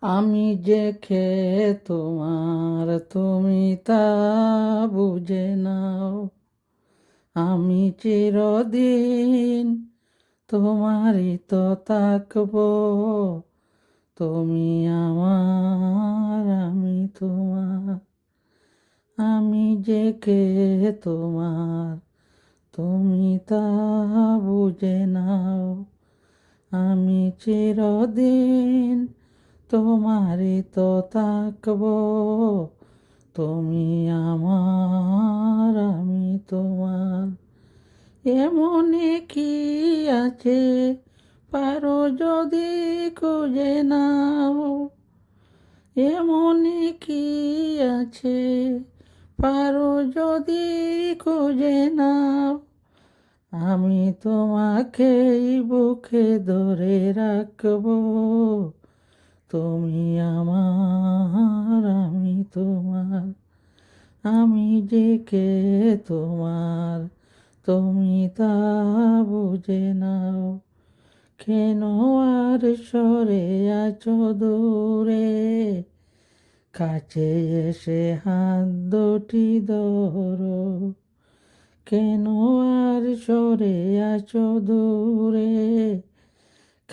আমি যে খে তোমার তুমি তা বুঝে নাও। আমি চিরদিন তোমারই তো থাকব। তুমি আমার, আমি তোমার। আমি কে তোমার তুমি তা বুঝে নাও। আমি চিরদিন তোমারই তো থাকব, তুমি আমার, আমি তোমার। এমনে কি আছে পারো যদি খুঁজে নাও? এমনে কি আছে পারো যদি খুঁজে নাও? আমি তোমাকেই বুকে ধরে রাখব তুমি আমার, আমি তোমার, আমি যে কে তোমার, তুমি তা বুঝে নাও। কেন আর সরে আছো দূরে? কাছে এসে হাত দুটি ধরো। কেন আর সরে আছো দূরে?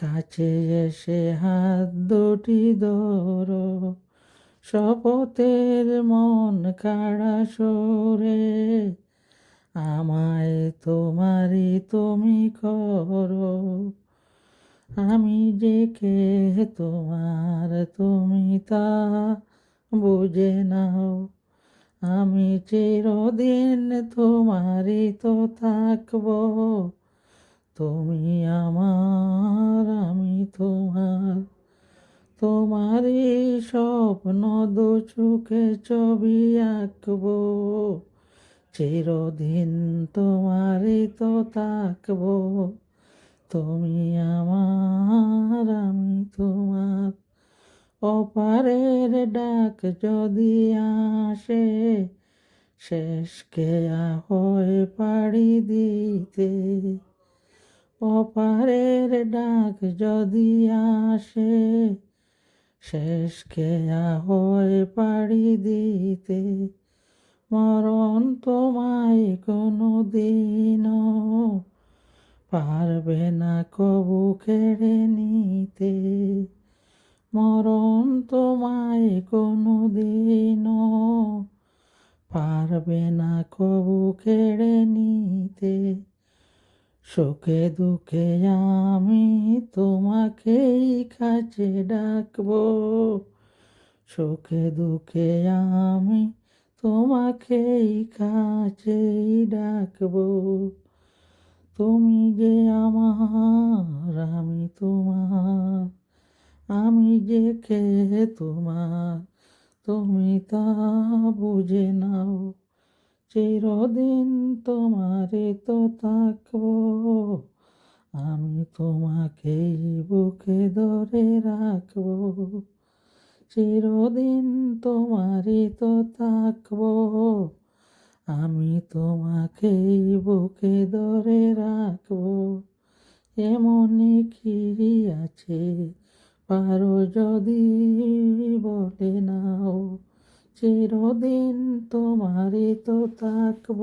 কাছে এসে হাত দুটি ধরো। শপথের মন কাড়া সরে। আমায় তোমারই তুমি করো। আমি যে কে তোমার তুমি তা বুঝে নাও। আমি চিরদিন তোমারই তো থাকব। তুমি আমার দু চোখে ছবি আঁকবো, চিরদিন তোমারই তো থাকব। তুমি আমার, আমি তোমার, অপারের ডাক যদি আসে শেষ কেয়া হয়ে পাড়ি দিতে। অপারের ডাক যদি আসে শেষ কেয়া হয়ে পাড়ি দিতে, মরণ তোমায় কোনো দিনও পারবে না কবু কেড়ে নিতে, মরণ তোমায় কোনো দিনও পারবে না সুখে দুঃখে আমি তোমাকেই কাছে ডাকবো। সুখে দুঃখে আমি তোমাকেই কাছেই ডাকবো। তুমি যে আমার, আমি তোমার, আমি যে কে তোমার, তুমি তা বুঝে নাও। চিরদিন তোমারে তো থাকব। আমি তোমাকেই বুকে ধরে রাখব। চিরদিন তোমারই তো থাকব। আমি তোমাকেই বুকে ধরে রাখব। এমনই কি আছে পারো যদি চিরদিন তোমারই তো থাকব।